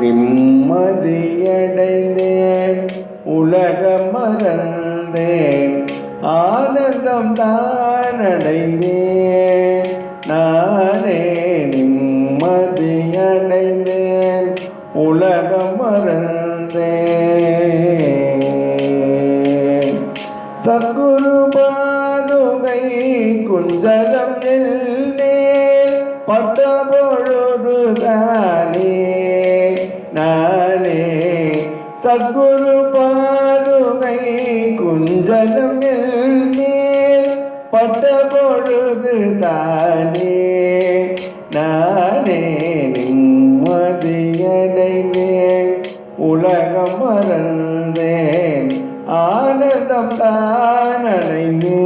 நிம்மதியடைந்தேன் உலகம் மறந்தேன் ஆனந்தம் தான் அடைந்தேன் நானே நிம்மதியடைந்தேன் உலகம் மறந்தேன். சத்குரு பாதுகை குஞ்சலம் மேல் பட்ட பொழுதுதானே சத்குரு பாதுகை குஞ்சலம் மேல் பட்ட பொழுதுதானே நானே நிம்மதியடைந்தேன் உலகம் மறந்தேன் ஆனந்தம் தான் அடைந்தேன்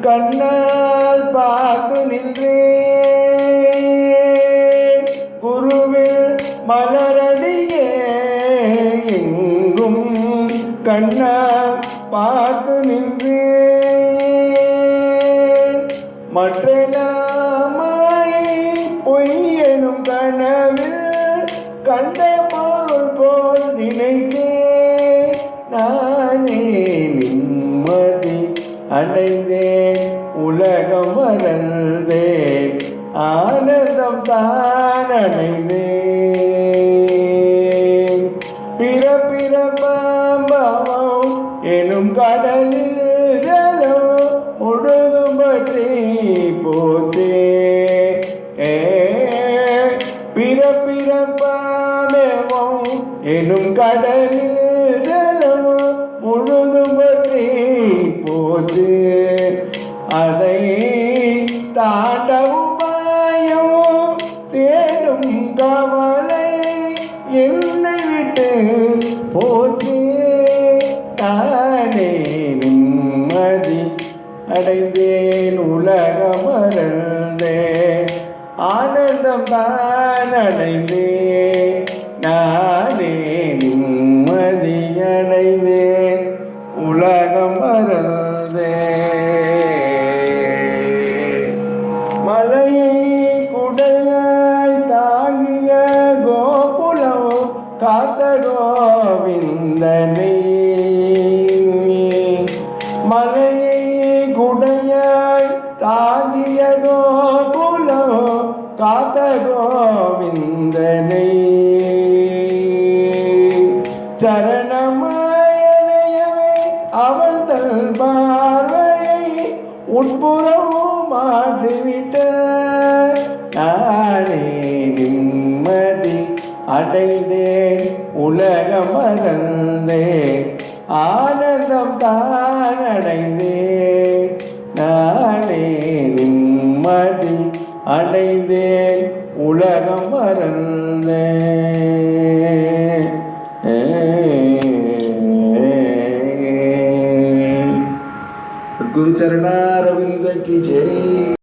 கண்ணால் பார்த்து நின்றேன். குருவில் மலரடியே எங்கும் கண்ணால் பார்த்து நின்றேன். மற்றெல்லாமாய் பொய்யனும் கனவில் கண்ட பொருள் போல் நினைத்தேன். நான் அடைந்தேன் உலகம் மறந்தேன் ஆனந்தம் தான் அடைந்தேன். பிற பிற எனும் கடலில் ஜலம் முழுதும் பற்றி போத்தே. ஏ பிற பிற எனும் கடலில் ஜலம் முழுதும் போது அதை தாண்டவும் பாயம். தேடும் கவலை என்னை விட்டு போச்சு. தானே நிம்மதி அடைந்தேன் உலகம் மறந்தேன் ஆனந்தம் தான் அடைந்தேன். தாங்கிய கோகுலம் காத்த கோவிந்தனை மலையை குடையாய் தாங்கிய கோகுலம் காத்த கோவிந்தனை சரணமாயனையவே அவன் தன் பார்வையை உட்புறமும் மாற்றிவிட்ட நானே அடைந்தேன் உலகம் மறந்தேன் ஆனந்தம் தான் அடைந்தேன் நானே நிம்மதி அடைந்தேன் உலகம் மறந்தேன். சத்குரு சரணாரவிந்த கி ஜெய்.